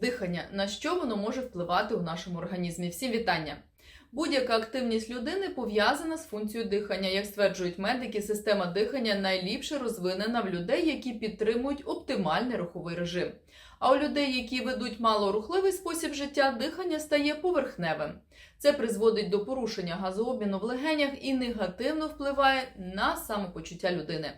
Дихання. На що воно може впливати у нашому організмі? Всім вітання! Будь-яка активність людини пов'язана з функцією дихання. Як стверджують медики, система дихання найліпше розвинена в людей, які підтримують оптимальний руховий режим. А у людей, які ведуть малорухливий спосіб життя, дихання стає поверхневим. Це призводить до порушення газообміну в легенях і негативно впливає на самопочуття людини.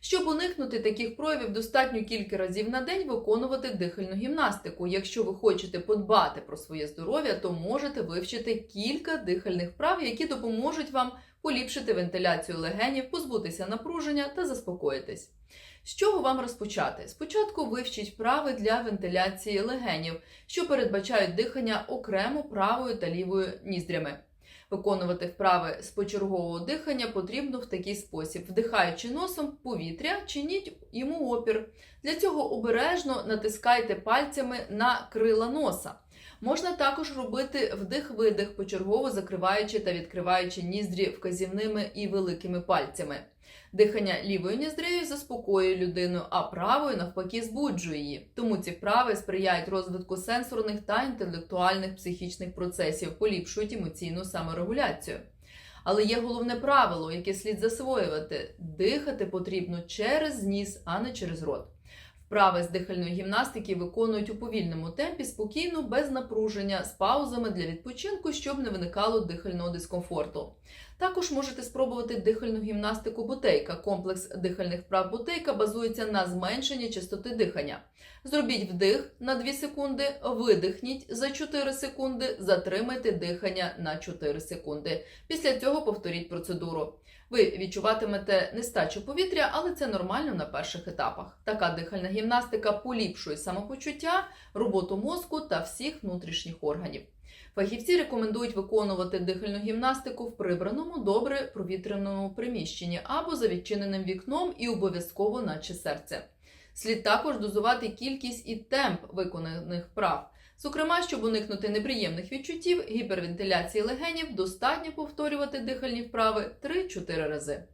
Щоб уникнути таких проявів, достатньо кілька разів на день виконувати дихальну гімнастику. Якщо ви хочете подбати про своє здоров'я, то можете вивчити кілька дихальних вправ, які допоможуть вам поліпшити вентиляцію легенів, позбутися напруження та заспокоїтись. З чого вам розпочати? Спочатку вивчіть вправи для вентиляції легенів, що передбачають дихання окремо правою та лівою ніздрями. Виконувати вправи з почергового дихання потрібно в такий спосіб: вдихаючи носом повітря, чиніть йому опір. Для цього обережно натискайте пальцями на крила носа. Можна також робити вдих-видих, почергово закриваючи та відкриваючи ніздрі вказівними і великими пальцями. Дихання лівою ніздрею заспокоює людину, а правою навпаки збуджує її. Тому ці вправи сприяють розвитку сенсорних та інтелектуальних психічних процесів, поліпшують емоційну саморегуляцію. Але є головне правило, яке слід засвоювати: дихати потрібно через ніс, а не через рот. Вправи з дихальної гімнастики виконують у повільному темпі, спокійно, без напруження, з паузами для відпочинку, щоб не виникало дихального дискомфорту. Також можете спробувати дихальну гімнастику бутейка. Комплекс дихальних вправ бутейка базується на зменшенні частоти дихання. Зробіть вдих на 2 секунди, видихніть за 4 секунди, затримайте дихання на 4 секунди. Після цього повторіть процедуру. Ви відчуватимете нестачу повітря, але це нормально на перших етапах. Така дихальна гімнастика поліпшує самопочуття, роботу мозку та всіх внутрішніх органів. Фахівці рекомендують виконувати дихальну гімнастику в прибраному, добре провітряному приміщенні або за відчиненим вікном і обов'язково наче серце. Слід також дозувати кількість і темп виконаних вправ. Зокрема, щоб уникнути неприємних відчуттів, гіпервентиляції легенів, достатньо повторювати дихальні вправи 3-4 рази.